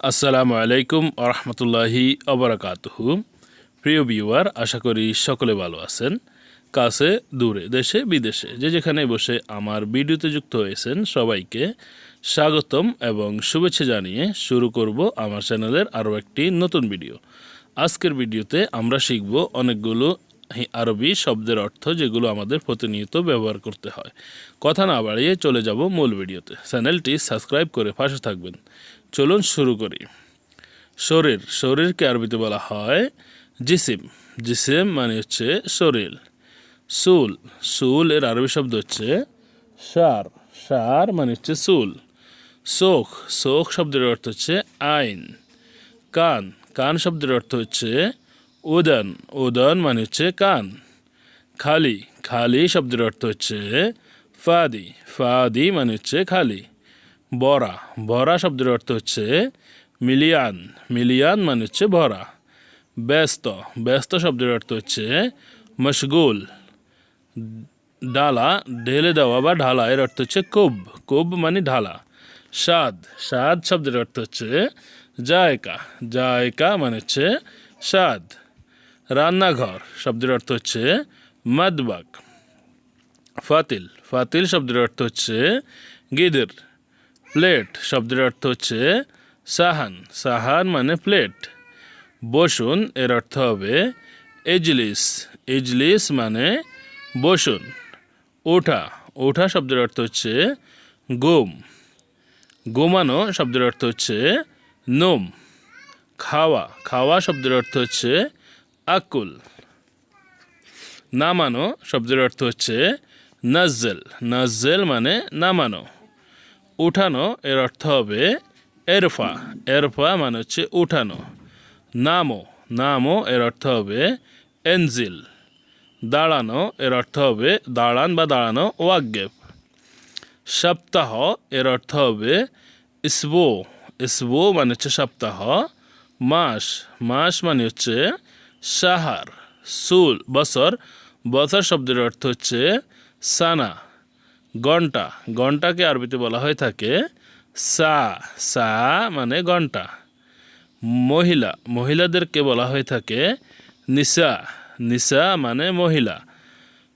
আসসালামু আলাইকুম আরহামতুল্লাহি অবরাকাতহু প্রিয় ভিউয়ার, আশা করি সকলে ভালো আছেন। কাছে, দূরে, দেশে, বিদেশে, যে যেখানে বসে আমার ভিডিওতে যুক্ত হয়েছেন সবাইকে স্বাগতম এবং শুভেচ্ছা জানিয়ে শুরু করব আমার চ্যানেলের আরও একটি নতুন ভিডিও। আজকের ভিডিওতে আমরা শিখব অনেকগুলো আরবি শব্দের অর্থ যেগুলো আমাদের প্রতিনিয়ত ব্যবহার করতে হয়। কথা না বাড়িয়ে চলে যাব মূল ভিডিওতে। চ্যানেলটি সাবস্ক্রাইব করে পাশে থাকবেন। চলুন শুরু করি। শরীর। শরীরকে আরবিতে বলা হয় জিসিম। জিসিম মানে হচ্ছে শরীর। সুল। সুল এর আরবি শব্দ হচ্ছে সার। সার মানে হচ্ছে সুল। শোক শোক শব্দের অর্থ হচ্ছে আইন। কান। কান শব্দের অর্থ হচ্ছে উদন উদন মানে হচ্ছে কান। খালি খালি শব্দের অর্থ হচ্ছে ফাদি ফাদি মানে হচ্ছে খালি। বরা ভরা শব্দের অর্থ হচ্ছে মিলিয়ান মিলিয়ান মানে হচ্ছে ভরা। ব্যস্ত ব্যস্ত শব্দের অর্থ হচ্ছে মশগুল। ডালা, ঢেলে দেওয়া বা ঢালা, এর অর্থ হচ্ছে কুব কুব মানে ঢালা। স্বাদ স্বাদ শব্দের অর্থ হচ্ছে জায়কা জায়কা মানে হচ্ছে স্বাদ। রান্নাঘর, শব্দের অর্থ হচ্ছে মাদবাক ফাতিল ফাতিল শব্দের অর্থ হচ্ছে গিদের। প্লেট, শব্দের অর্থ হচ্ছে সাহান। সাহান মানে প্লেট। বসুন, এর অর্থ হবে এজলিস। এজলিস মানে বসুন। ওঠা ওঠা শব্দের অর্থ হচ্ছে গোম। গোমানো শব্দের অর্থ হচ্ছে নোম। খাওয়া খাওয়া শব্দের অর্থ হচ্ছে আকুল। নামানো শব্দের অর্থ হচ্ছে নাজ্জেল। নাজ্জেল মানে নামানো। উঠানো এর অর্থ হবে এরফা। এরফা মানে হচ্ছে উঠানো। নামো। নামো এর অর্থ হবে এনজিল। দাঁড়ানো এর অর্থ হবে দাঁড়ান বা দাঁড়ানো ওয়াগ্গেব সপ্তাহ এর অর্থ হবে ইসবো। ইসবো মানে হচ্ছে সপ্তাহ। মাস। মাস মানে হচ্ছে সাহার, সুল বছর বছর শব্দের অর্থ হচ্ছে সানা, ঘণ্টা। ঘন্টাকে আরবিতে বলা হয়ে থাকে সা। সা মানে ঘণ্টা। মহিলা, মহিলাদেরকে বলা হয়ে থাকে নিসা। নিসা মানে মহিলা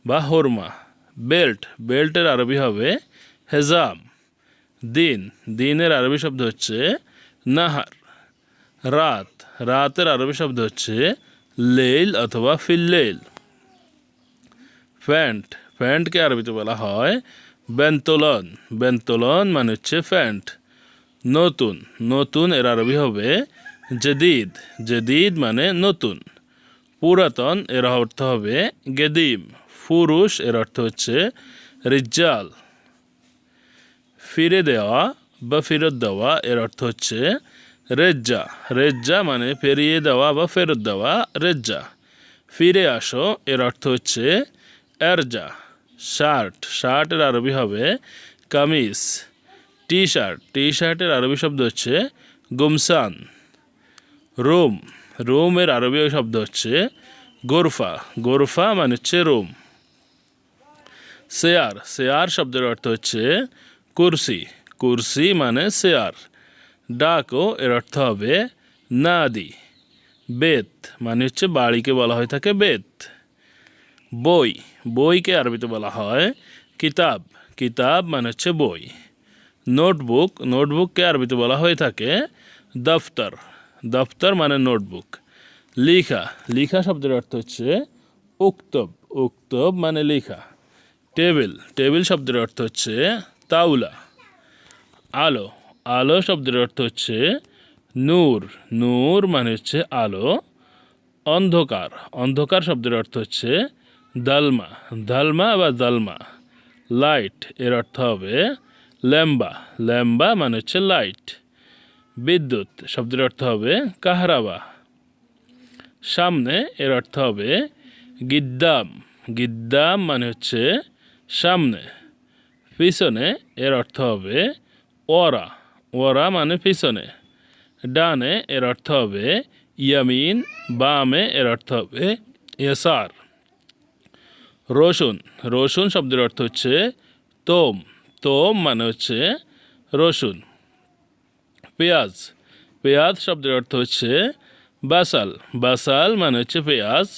বা হরমা। বেল্ট, বেল্টের আরবি হবে হেজাম। দিন, দিনের আরবি শব্দ হচ্ছে নাহার। রাত, রাতের আরবি শব্দ হচ্ছে লেইল অথবা ফিল্লেইল প্যান্ট প্যান্টকে আরবিতে বলা হয় বেন্তলন। বেন্তলন মানে হচ্ছে প্যান্ট নতুন নতুন এর আরবি হবে জেদিদ। জেদিদ মানে নতুন। পুরাতন এর অর্থ হবে গেদিম। পুরুষ এর অর্থ হচ্ছে রিজ্জাল। ফিরে দেওয়া বা ফেরত দেওয়া এর অর্থ হচ্ছে রেজ্জা। রেজ্জা মানে ফেরিয়ে দেওয়া বা ফেরত দেওয়া রেজ্জা। ফিরে আসো, এর অর্থ হচ্ছে এরজা। শার্ট। শার্টের আরবি হবে কামিজ। টি শার্ট টি শার্টের আরবি শব্দ হচ্ছে গুমসান। রুম। রুমের আরবি শব্দ হচ্ছে গোরফা। গোরফা মানে হচ্ছে রুম। চেয়ার চেয়ার শব্দের অর্থ হচ্ছে কুরসি। কুরসি মানে চেয়ার ডাকো এর অর্থ হবে নাদি। বেত মানে হচ্ছে বাড়িকে বলা হয়ে থাকে বেত। বই, বইকে আরবিতে বলা হয় কিতাব। কিতাব মানে হচ্ছে বই। নোটবুক, নোটবুককে আরবিতে বলা হয়ে থাকে দফতর। দফতর মানে নোটবুক। লিখা লিখা শব্দের অর্থ হচ্ছে উক্তব। উক্তব মানে লিখা। টেবিল টেবিল শব্দের অর্থ হচ্ছে তাওলা। আলো আলো শব্দের অর্থ হচ্ছে নূর। নূর মানে হচ্ছে আলো। অন্ধকার। অন্ধকার শব্দের অর্থ হচ্ছে দালমা। দালমা বা দালমা। লাইটের অর্থ হবে ল্যাম্বা। ল্যাম্বা মানে হচ্ছে লাইট। বিদ্যুৎ শব্দের অর্থ হবে কাহারাবা। সামনে এর অর্থ হবে গিদ্দাম। গিদ্দাম মানে হচ্ছে সামনে। পিছনে এর অর্থ হবে ওরা। ওরা মানে পিছনে। ডানে এর অর্থ হবে ইয়ামিন, বামে এর অর্থ হবে ইয়াসার। রসুন রসুন শব্দের অর্থ হচ্ছে তোম। তোম মানে হচ্ছে রসুন। পেঁয়াজ পেঁয়াজ শব্দের অর্থ হচ্ছে বাসাল। বাসাল মানে হচ্ছে পেঁয়াজ।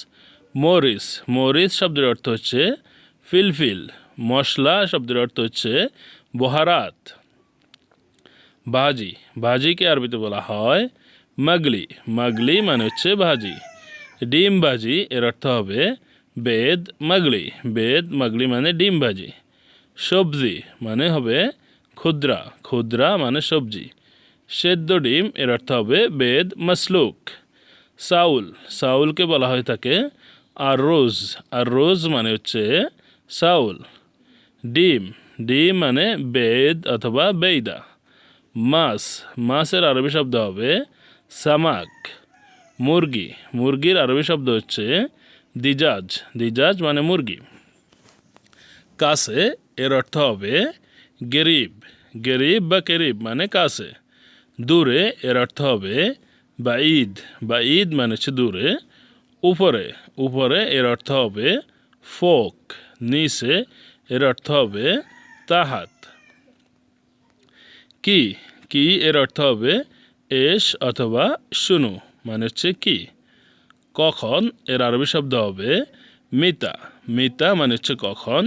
মরিচ মরিচ শব্দের অর্থ হচ্ছে ফিলফিল। মশলা শব্দের অর্থ হচ্ছে বহারাত। ভাজি ভাজিকে আরবিতে বলা হয় মাগলি। মাগলি মানে হচ্ছে ভাজি ডিম ভাজি এর অর্থ হবে বেদ মাগলি। বেদ মাগলি মানে ডিম ভাজি। সবজি মানে হবে ক্ষুদ্রা ক্ষুদ্রা মানে সবজি। সেদ্ধ ডিম, এর অর্থ হবে বেদ মাসলুক। সাউল। সাউলকে বলা হয়ে থাকে আর রোজ আর রোজ মানে হচ্ছে সাউল। ডিম। ডিম মানে বেদ অথবা বেইদা। মাছ মাছের আরবি শব্দ হবে সামাক। মুরগি, মুরগির আরবি শব্দ হচ্ছে দিজাজ। দিজাজ মানে মুরগি। কাছে এর অর্থ হবে গেরিব। গেরিব বা কেরিব মানে কাছে দূরে, এর অর্থ হবে বা ঈদ বা ঈদ মানে হচ্ছে দূরে। উপরে উপরে, এর অর্থ হবে ফোক। নিচে, এর অর্থ হবে তাহাত। কি? কি এর অর্থ হবে এস অথবা শুনু মানে হচ্ছে কি? কখন এর আরবি শব্দ হবে মিতা মিতা মানে হচ্ছে কখন,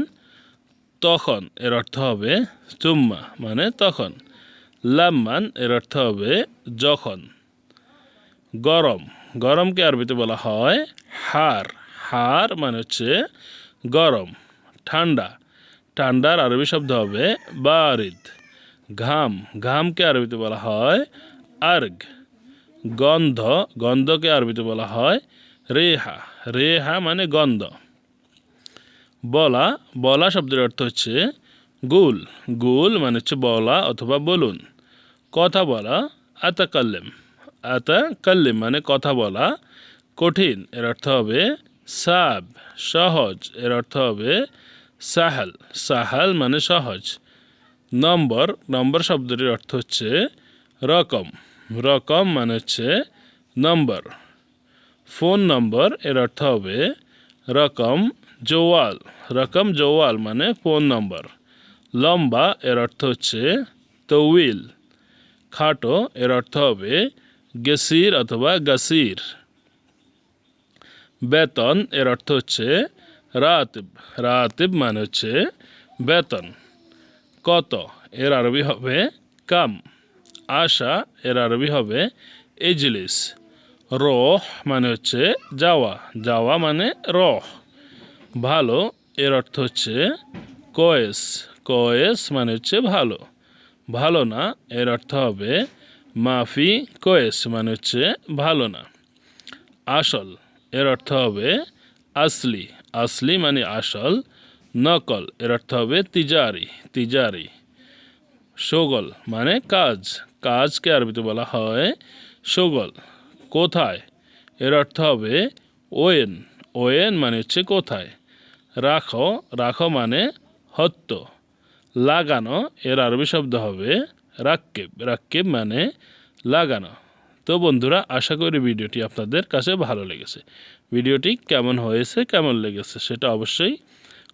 তখন এর অর্থ হবে চুম্মা মানে তখন, লাম্মান এর অর্থ হবে যখন, গরম, গরমকে আরবিতে বলা হয় হার হার মানে হচ্ছে গরম, ঠান্ডা, ঠান্ডার আরবি শব্দ হবে বারিদ। ঘাম, ঘামকে আরবিতে বলা হয় আর্গ। গন্ধ, গন্ধকে আরবিতে বলা হয় রেহা। রেহা মানে গন্ধ। বলা বলা শব্দের অর্থ হচ্ছে গুল। গুল মানে হচ্ছে বলা অথবা বলুন। কথা বলা আতা কাল্লেম আতা কাল্লেম মানে কথা বলা কঠিন। এর অর্থ হবে সাব, সহজ। এর অর্থ হবে সাহাল। সাহাল মানে সহজ। নম্বর নম্বর শব্দটির অর্থ হচ্ছে রকম। রকম মানে হচ্ছে নম্বর। ফোন নম্বর, এর অর্থ হবে রকম জোয়াল। রকম জোয়াল মানে ফোন নম্বর। লম্বা, এর অর্থ হচ্ছে তউইল খাটো, এর অর্থ হবে গেসির অথবা গাসির। বেতন, এর অর্থ হচ্ছে রাতিব। রাতিব মানে হচ্ছে বেতন। কত? এর আরবি হবে কাম। আশা, এর আরবি হবে এজলিস। রহ মানে হচ্ছে যাওয়া। যাওয়া মানে রহ। ভালো, এর অর্থ হচ্ছে কয়েস। কয়েস মানে হচ্ছে ভালো। ভালো না, এর অর্থ হবে মাফি কয়েস মানে হচ্ছে ভালো না। আসল, এর অর্থ হবে আসলি। আসলি মানে আসল নকল, এর অর্থ হবে তিজারি তিজারি। সগল মানে কাজ, কাজকে আরবিতে বলা হয় সগল। কোথায়? এর অর্থ হবে ওয়েন ওয়েন মানে হচ্ছে কোথায়? রাখো রাখো মানে হত্য লাগানো, এর আরবি শব্দ হবে রাক্কেব। রাক্কেব মানে লাগানো। তো বন্ধুরা, আশা করি ভিডিওটি আপনাদের কাছে ভালো লেগেছে। ভিডিওটি কেমন হয়েছে, কেমন লেগেছে, সেটা অবশ্যই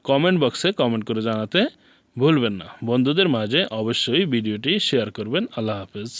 কমেন্ট বক্সে কমেন্ট করে জানাতে ভুলবেন না। বন্ধুদের মাঝে অবশ্যই ভিডিওটি শেয়ার করবেন। আল্লাহ হাফেজ।